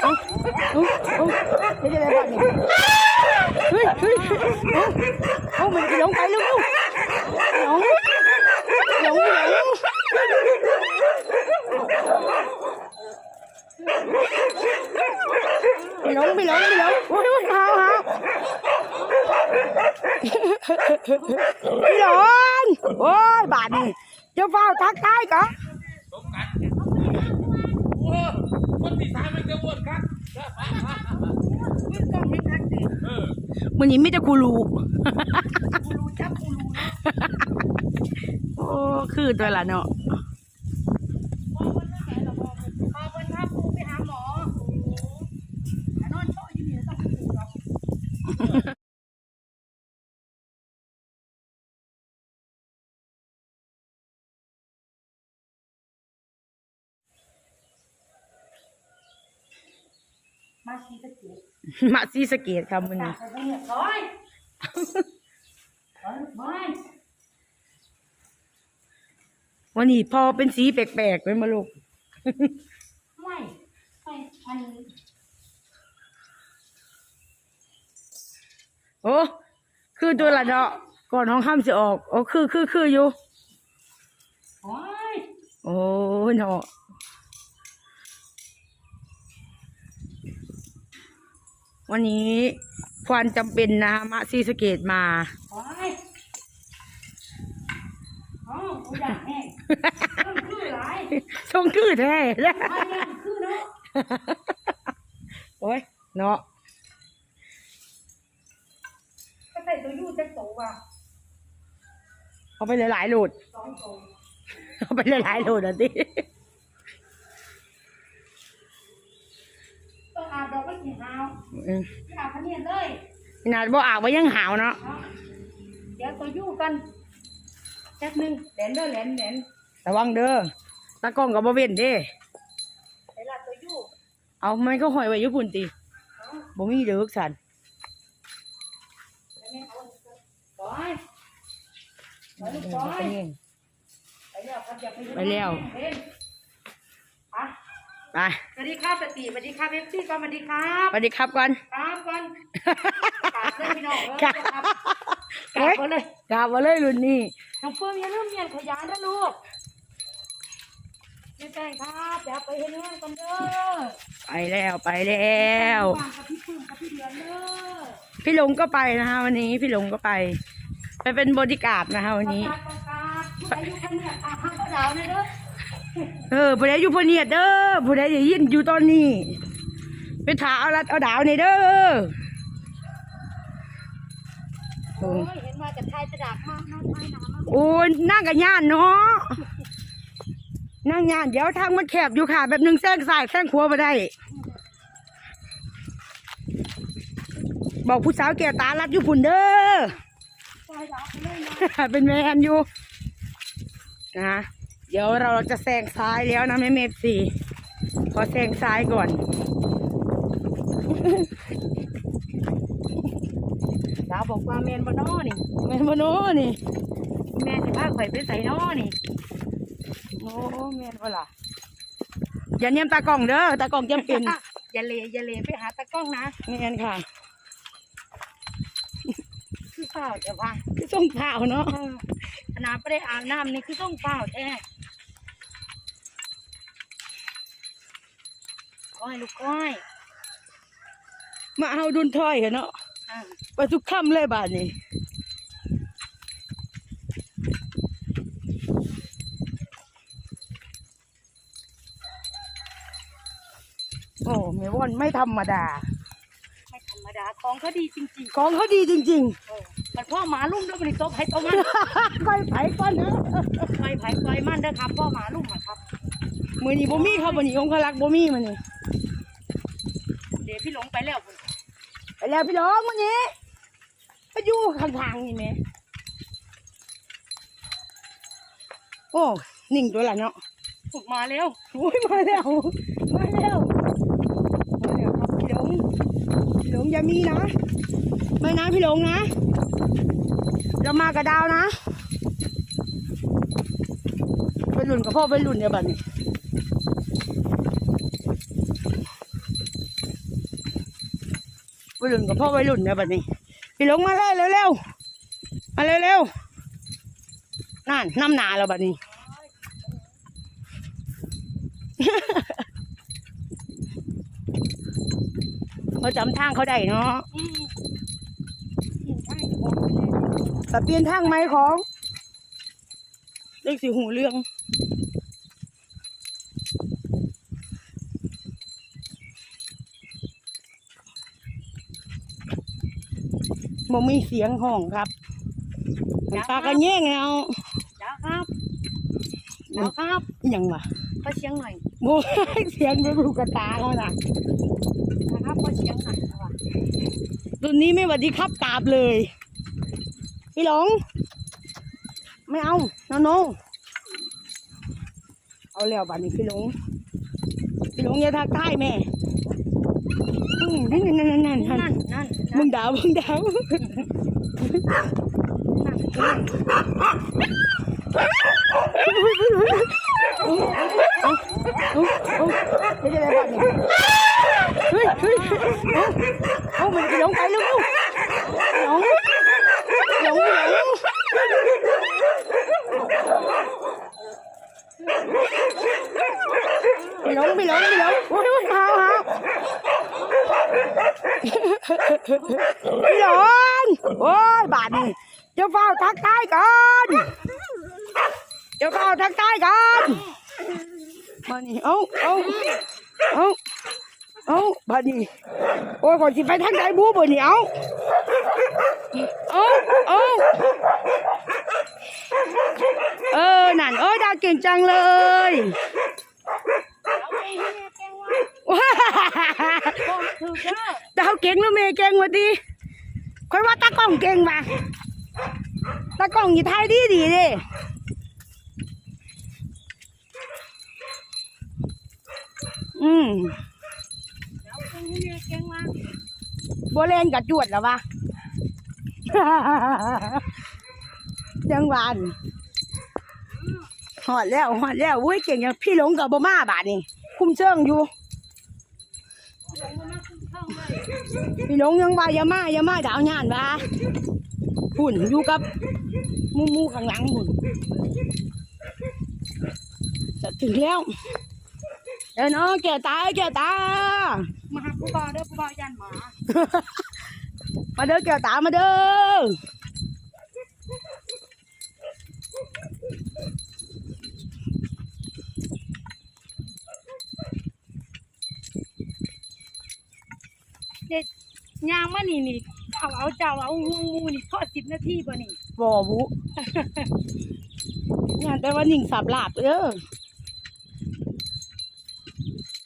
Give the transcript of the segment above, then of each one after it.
เอาเอาไม่ได้อะไรบ้าง เนี่ยเฮ้ยเฮ้ยเอาเอามันจะลงไปเร็วๆลงลงลงไม่ลงไม่ลงไม่ลงโอ้ยบาดนี่เจ้าเฝ้าทักทายก่อนสมกันโอ้คนที่สามมันจะอ้วนครับเออมันนี้ไม่แต่คูรูโอ้คือตัวละเนาะ มาชีสะเกตมาซีสะเกตครับมันนี้ไปไปเนี่ยร้อยร้อยร้อยวันนี้พอเป็นสีแปลกๆเป็นมาลูก ไม่ไม่อันโอ้คือตัวละเนาะก่อนห้องข้ามสิออก โอ้คือคือคืออยู่ ร้อยโอ้เนาะ วันนี้ควานจำเป็นนะมาซีสะเกตมาร้อยอ๋อกูอยากแห้งต้องคือหลายทรงคือแท้แล้วอันนี้คือเนาะโอ้ยเนาะก็ใส่ตัวยูจะโตว่ะเอาไปหลายๆโหลดสองโตเอาไปหลายๆโหลดอะติ ต้อง อาบดอกก็สีหาวอืมไม่อาบพันเนียนเลยขนาดบ่อาบว่ายังหาวเนาะเนาะเดี๋ยวตัวยูกันแป๊บหนึงแหลนเด้อแหลนแหลนระวังเด้อตากล้องกับบ่เว้นเด้เวลาตัวยูเอามันก็หอยไว้อยู่พุ่นติเนาะบ่มีเด้อสันแล้วแม่เอาร้อยร้อยลูกร้อยไปเองไปแล้วครับอย่าไปยุ่งไปแล้วเล่นอะ ไปสวัสดีครับสติสวัสดีครับเอฟซีก่อนสวัสดีครับสวัสดีครับก่อนครับก่อนกราบเลยพี่น้องเออครับครับกราบก่อนเลยกราบมาเลยรุ่นนี้น้องเฟื่องอย่าลืมเมียนขยันนะลูกแม่แป้งครับเดี๋ยวไปเฮ็ดงานกันเด้อไปแล้วไปแล้ววางกับพี่ปื้มกับพี่เดือนเด้อพี่หลงก็ไปนะคะวันนี้พี่หลงก็ไป ไปเป็นบริการดนะคะวันนี้ประกาศประกาศผู้ใดอยู่คนเนี่ยอะห้ามก็ดาวเลยเด้อ เออผู้ใดอยู่พเนียดเด้อผู้ใดได้ยินอยู่ตอนนี้ ไปถาเอารัดเอาดาวนี่เด้อโอ้ยเห็นว่าจะทายจะดักมากน้อยหนามากโอ้ยนั่งกับย่านเนาะนั่งย่านเดี๋ยวทางมันแคบอยู่ค่ะแบบหนึงแซงซ้ายแซงขวมาได้ บอกผู้สาวแก่ตาลัดอยู่พุ่นเด้อเป็นแมนอยู่นะ เดี๋ยวเราจะแซงซ้ายแล้วนะแม่เมฟสี่ขอแซงซ้ายก่อนดาวบอกว่าแมนบนอนี่แมนบโนนี่ แม่จะพาข่อยไปใส่นอนี่โอ้แมนบ่ล่ะอย่าเนียมตากล้องเด้อตากล้องจำเป็นอะอย่าเลอย่าเลไปหาตากล้องนะ แมนค่ะคือเปล่าแต่ว่าคือส่งข่าวเนาะเออขนาดไม่ได้อาบน้ำนี่คือต้องเปล่าแท้ ก้อยลูกก้อยมาเอาดุนถ้อยกันเนาะอ่าไปทุกค่ำเลยบาทนี้โอ้เมวอนไม่ธรรมดา ไม่ธรรมดาของเขาดีจริงของเขาดีจริงๆเออมันพ่อหมาลุ่มด้วยมันโต๊ะไผ่โต๊ะมันๆไปไผก่อนเนอะไผ่ไผ่ไผ่มันเด้อครับพ่อหมาลุ่มอะครับมือนี้บ่มีครับมือนี้องคลักษ์บ่มีมันนี่เดี๋ยวพี่หลงไปแล้วพุ่นไปแล้วพี่น้องมือนี้ไปอยู่ข้างๆนี่แหม่โอ้นิ่งตัวละเนาะมาแล้วโอ้ยมาแล้วมาแล้วมาแล้วครับพี่หลงพี่หลงอย่ามีนะไม่นะพี่หลงนะ เรามากับดาวนะนกับพ่อวัยรุ่นเนี่ยบัดนี้ วัยรุ่นกับพ่อวัยรุ่นนี่ยบัดนี้ พี่หลงมาเลยเร็วๆ มาเร็วๆ นั่นน้ำหนาแล้วบัดนี้ เขาจำทางเขาได้เนาะแต่เปลี่ยนทางไหมของ เล็กสิหูเรื่อง บ่มีเสียงห้องครับมันปลากระแย่งเอาเจ้าครับเจ้าครับอหยังวะขอเสียงหน่อยโอ้ยเสียงเป็นลูกกระตาเขาน่ะนะครับขอเสียงหน่อยค่ะตัวนี้ไม่หวัดดีครับกราบเลยพี่หลงไม่เอาโนโนเอาแล้วบัดนี้พี่หลงพี่หลงอย่าทักทายแม่อืมนั่นนั่นนั่นนั่น นั่นนั่นนั่นมึงดาวมึงดาวเอา พี่หลงโอ้ยบาดนี่เจ้าเฝ้าทักทายกันเจ้าเฝ้าทักทายกันมานี่เอ้าเอ้าเอ้าเอ้าบาดนี่โอ้ยก่อนสิไปทางไหนบูบ่นี่เอ้าเอาเอาเออนั่นเอ้ยดาวเก่งจังเลยว้า บอกถือเด้าเก่งหรือเมย์เก่งวะดีค่อยว่าตากล้องเก่งป่ะตากล้องอยู่ไทยดีดีเดิอืมเดี๋ยวเก่งให้แม่เก่งมาโบเลนกับจวดแล้ววะ จังหวานหอดแล้วหอดแล้วอุ้ยเก่งอย่างพี่หลงกับบมาบาทนี่คุ้มเชิงอยู่ ลงมามาขึ้นเครื่องเลยพี่หลงยังว่าอย่ามาอย่ามาดาวงานวะหุ่นอยู่กับหมูหมูข้างหลังหุ่นจะถึงแล้วเดี๋ยวน้องแก้วตาแก้วตามาหาผู้บ่าวเด้อผู้บ่าวยันหมา มาเด้อแก้วตามาเด้อ ยางมานี่นี่เอาเอาเจ้าเอางูงูนี่ทอดสิบนาทีป่ะนี่บ่บุงานแต่ว่านิ่งสับลาบเด้อ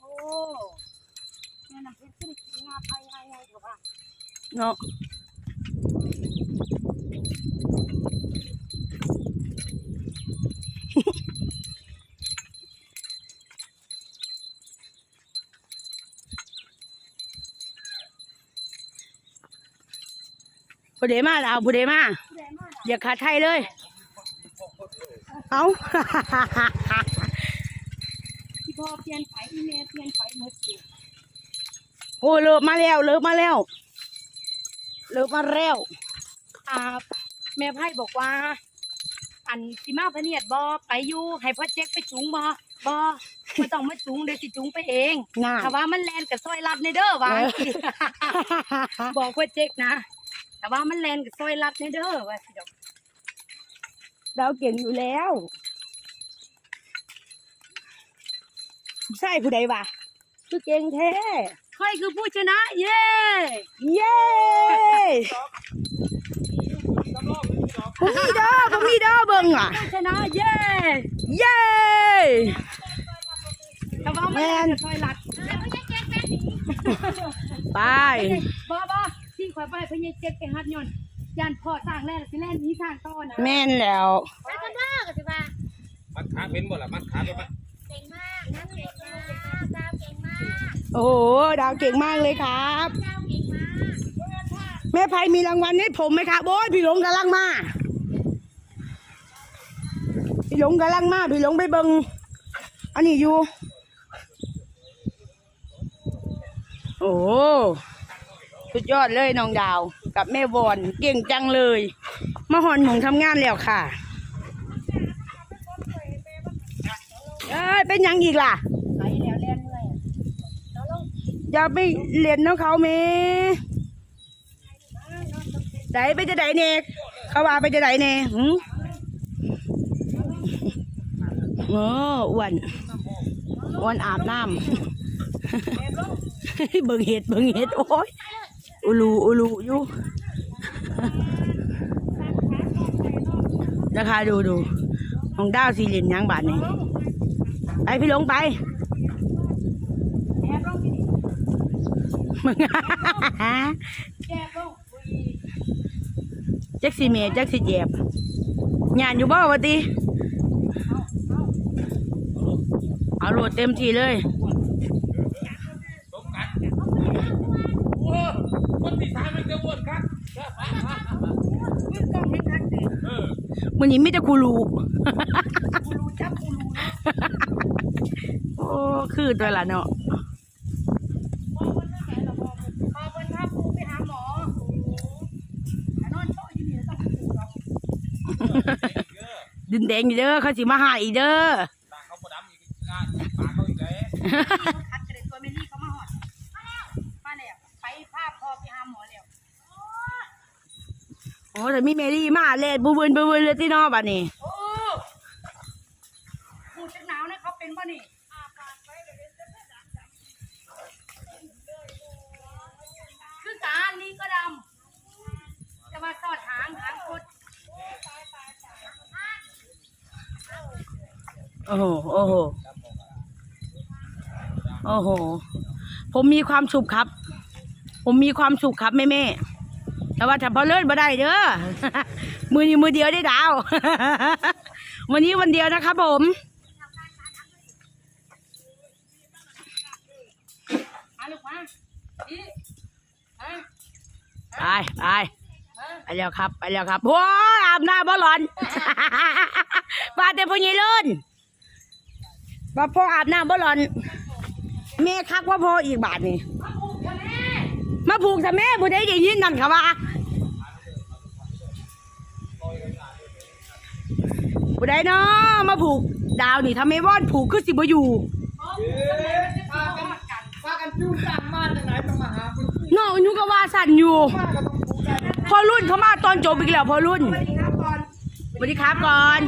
โอ้แม่น้ำเพชรขึ้นกินงาไทยไงไงเถอะว่าเนาะ ผู้ใดมาดาวผู้ใดมาผู้ใดมาอย่าขาดไทยเลย เอาที่พ่อเปลี่ยนไฟอีเมลเปลี่ยนไฟหมดสิโอ้เลิกมาแล้วเลิกมาแล้วเลิกมาแล้วอ่าแม่ไพ่บอกว่า อันสิมาพะเนียดบอไปอยู่ให้พ่อเจ๊กไปจุงบอบอไม่ต้องมาจุงเดี๋ยวสิจุงไปเองน่าถ้าว่ามันแลนกับซอยลัดในเด้อว่าเออบอกพ่อเจ๊กนะ แต่ว่ามันแลนกับซอยลัดในเด้อว่าสิดอกเราเก่งอยู่แล้วใช่ผู้ใดวะคือเก่งแท้ค่อยคือผู้ชนะ เย้เย้ผมมีดอผมมีดอเบิ่งอะผู้ชนะเย้เย้แต่ว่ามันแลนกับซอยลัดไปบอบอ ที่ข่อยไปพ่อเจ๊กไปฮัดยนต์ยานพ่อสร้างแลนสิแลนหนี้สร้างต้อนะแม่นแล้วไปกันเด้อกันสิว่ามัดขาเป็นบ่ล่ะมัดขาเป็นปะเก่งมากนะเก่งมากดาวเก่งมากโอ้โห ดาวเก่งมากเลยครับ ดาวเก่งมากแม่ไพมีรางวัลให้ผมไหมครับโอ้ยพี่หลงกำลังมา พี่หลงกำลังมาพี่หลงไปเบิงอันนี้อยู่ โอ้ สุดยอดเลยน้องดาว กับแม่วอนเก่งจังเลยมาหอนหมองทำงานแล้วค่ะเอ้ยเป็นยังอีกล่ะอย่าไปเล่นน้องเขาเมไดไปจะไดเนกเขาว่าไปจะไดเนหืมโอ้อ้วนอ้วนอาบน้ำ เบิ่งเห็ดเบิ่งเห็ดโอ้ย อุลูอุลูอยู่นะคะดูดูของดาวสีเหลี่ยมยังบาทนี่ไปพี่หลงไปมึงแอบลงอุ้ยจักสีเมจักสีเจ็บงานอยู่บ่วะติเอาโหลดเต็มที่เลย สมกันโอ้คนที่สามมันจะอ้วนครับ มือกล้องไม่ทักเลย เออ มันนี้ไม่แต่คูรูกูรู้จับกูรู้นะโอ้คือตัวละเนาะพอคนไม่แก่หรอกพอคนพาปูไปหาหมออนอนโต๊ะอยู่นี่แล้วต้องปูหรอกดินแดงอยู่เด้อเขาสิมาหาอีกเด้อ โอ้แต่มีเมรี่มาเลยบูบืนบูบืนเลยที่นอบัดนี้โอ้พูดจักหนาวนะเขาเป็นป่ะนี่คือการนี้ก็ดำจะมาสอดหางหางคุดโอ้โหโอ้โหโอ้โห ผมมีความสุขครับ ผมมีความสุขครับแม่แม่ๆ แต่ว่าถ้าพอเลิศบ่ได้เด้อ มือนี้มือเดียวได้ดาว วันนี้วันเดียวนะครับผม ไปไปไปแล้วครับ ไปแล้วครับโอ้อาบน้ำบ่หลอนว่าแต่พ่อใหญ่เลินว่าพ่ออาบน้ำบ่หลอนแม่คักว่าพ่ออีกบาทนี่ มาผูกกับแม่มาผูกทำแม่บุได้ได้ยินนั่นค่ะว่าบุได้เนาะมาผูกดาวนี่ทำไมว่อนผูกคือสิบอยู่พากันกันพากันจูงจังมาจากไหนต้องมาหาคุณเนาะอยุก็ว่าสั่นอยู่ ป้าก็ต้องจูงกันพอรุ่นเขามาตอนจบอีกแล้วพอรุ่นสวัสดีครับก่อนสวัสดีครับก่อน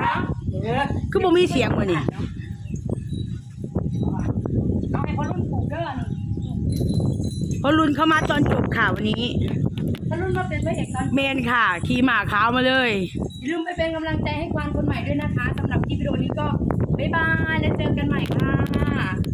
ครับ คือบ่มีเสียงมือนี่ เอาให้พ่อรุ่นผูกเด้อนี่ พอรุ่นเขามาตอนจบข่าววันนี้พ่อรุ่นมาเป็นพระเอกตอนเมนค่ะ ขี่หมาขาวมาเลยอย่าลืมไปเป็นกำลังใจให้ควานคนใหม่ด้วยนะคะสำหรับคลิปวิดีโอนี้ก็บ๊ายบายแล้วเจอกันใหม่ค่ะ